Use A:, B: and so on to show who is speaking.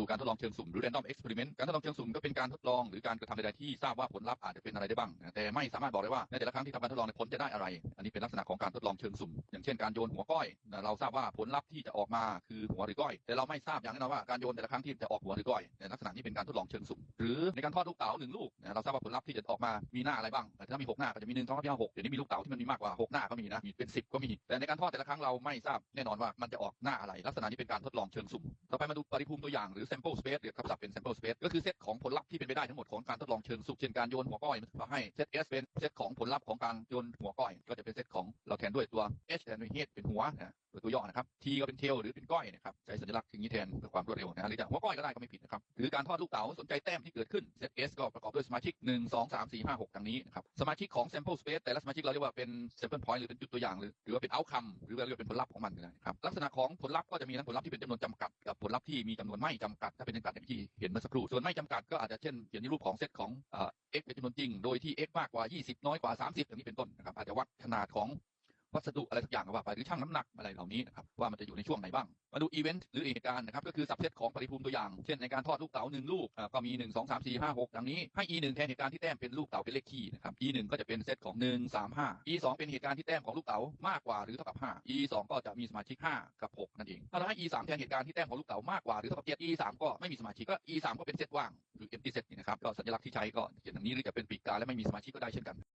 A: ดูการทดลองเชิงสุ่มหรือ random experiment การทดลองเชิงสุ่มก็เป็นการทดลองหรือการกระทำใดๆที่ทราบว่าผลลัพธ์อาจจะเป็นอะไรได้บ้าง แต่ไม่สามารถบอกได้ว่าในแต่ละครั้งที่ทำการทดลองในผลจะได้อะไร อันนี้เป็นลักษณะของการทดลองเชิงสุ่ม อย่างเช่นการโยนหัวก้อย เราทราบว่าผลลัพธ์ที่จะออกมาคือหัวหรือก้อย แต่เราไม่ทราบอย่างแน่นอนว่าการโยนแต่ละครั้งที่จะออกหัวหรือก้อยในลักษณะนี้เป็นการทดลองเชิงสุ่ม หรือในการทอดลูกเต๋าหนึ่งลูก เราทราบว่าผลลัพธ์ที่จะออกมามีหน้าอะไรบ้าง ถ้ามีหกหน้าก็จะมีหนึ่งสองสามสี่ห้าหกเดี๋ยวนี้มีลูกเต๋าที่มันมีมากกว่าหกหน้าก็มีนะมีเป็นสิบก็มี แต่ในการทอดแต่ละครั้งเราไม่ทราบแน่นอนว่ามันจะออกหน้าอะไร ลักษณะนี้เป็นการทดลองเชิงสุ่ม ต่อไปมาดูปริภูมิตัวอย่างหรือ sample space หรือคำศัพท์เป็น sample space ก็คือเซตของผลลัพธ์ที่เป็นไปได้ทั้งหมดของการทดลองเชิงสุ่มเช่นการโยนหัวก้อยมาให้เซต S เป็นเซตของผลลัพธ์ของการโยนหัวก้อย ก็จะเป็นเซตของเราแทนด้วยตัว H แทนด้วย head เป็นหัวนะตัวย่อนะครับ T ก็เป็น tail หรือเป็นก้อยนะครับใช้สัญลักษณ์อย่างนี้แทนเพื่อความรวดเร็วนะหรือจะหัวก้อยก็ได้ก็ไม่ผิดนะครับหรือการทอดลูกเต๋าสนใจแต้มที่เกิดขึ้นเซต S ก็ประกอบด้วยสมาชิก 1 2 3 4 5 6ดังนี้นะครับสมาชิกของ sample space แต่ละสมาชิกเราเรียกว่าเป็น sample point หรือเป็นจุดตัวอย่างหรือหรือว่าเป็น outcome หรือว่าเรียกเป็นผลลัพธ์ของมันนะครับลักษณะของผลลัพธ์ก็จะมีทั้งผลลัพธ์ที่เป็นจำนวนจำกัดกับผลลัพธ์ที่มีจำนวนไม่จำกัดถ้าเป็นจำกัดอย่างที่เห็นเมื่อสักครู่ส่วนไม่จำกัดก็อาจจะเช่นเขียนในรูปของเซตของเอ็กซ์เป็นจำนวนจริง โดยที่ x มากกว่า 20 น้อยกว่า 30 อย่างนี้เป็นต้นนะครับอาจจะวัดขนาดของ วัสดุอะไรสักอย่างก็ว่าไปหรือช่างน้ำหนักอะไรเหล่านี้นะครับว่ามันจะอยู่ในช่วงไหนบ้าง มาดูอีเวนต์หรือเหตุการณ์นะครับก็คือสับเซตของปริภูมิตัวอย่าง เช่นในการทอดลูกเต๋าหนึ่งลูกอ่าก็มี 1 2 3 4 5 6ดังนี้ให้ e 1แทนเหตุการณ์ที่แต้มเป็นลูกเต๋าเป็นเลขคี่นะครับ e 1ก็จะเป็นเซตของ 1 3 5 e 2เป็นเหตุการณ์ที่แต้มของลูกเต๋ามากกว่าหรือเท่ากับ 5 e 2ก็จะมีสมาชิก 5 กับ 6 นั่นเองถ้าเราให้ e 3แทนเหตุการณ์ที่แต้มของลูกเต๋ามากกว่าหรือเท่ากับ7 e 3ก็ไม่มีสมาชิกก็ e 3ก็เป็นเซตว่างหรือ empty set นี่นะครับก็สัญลักษณ์ที่ใช้ก็เขียนอย่างนี้หรือจะเป็นปีกกาและไม่มีสมาชิกก็ได้เช่นกัน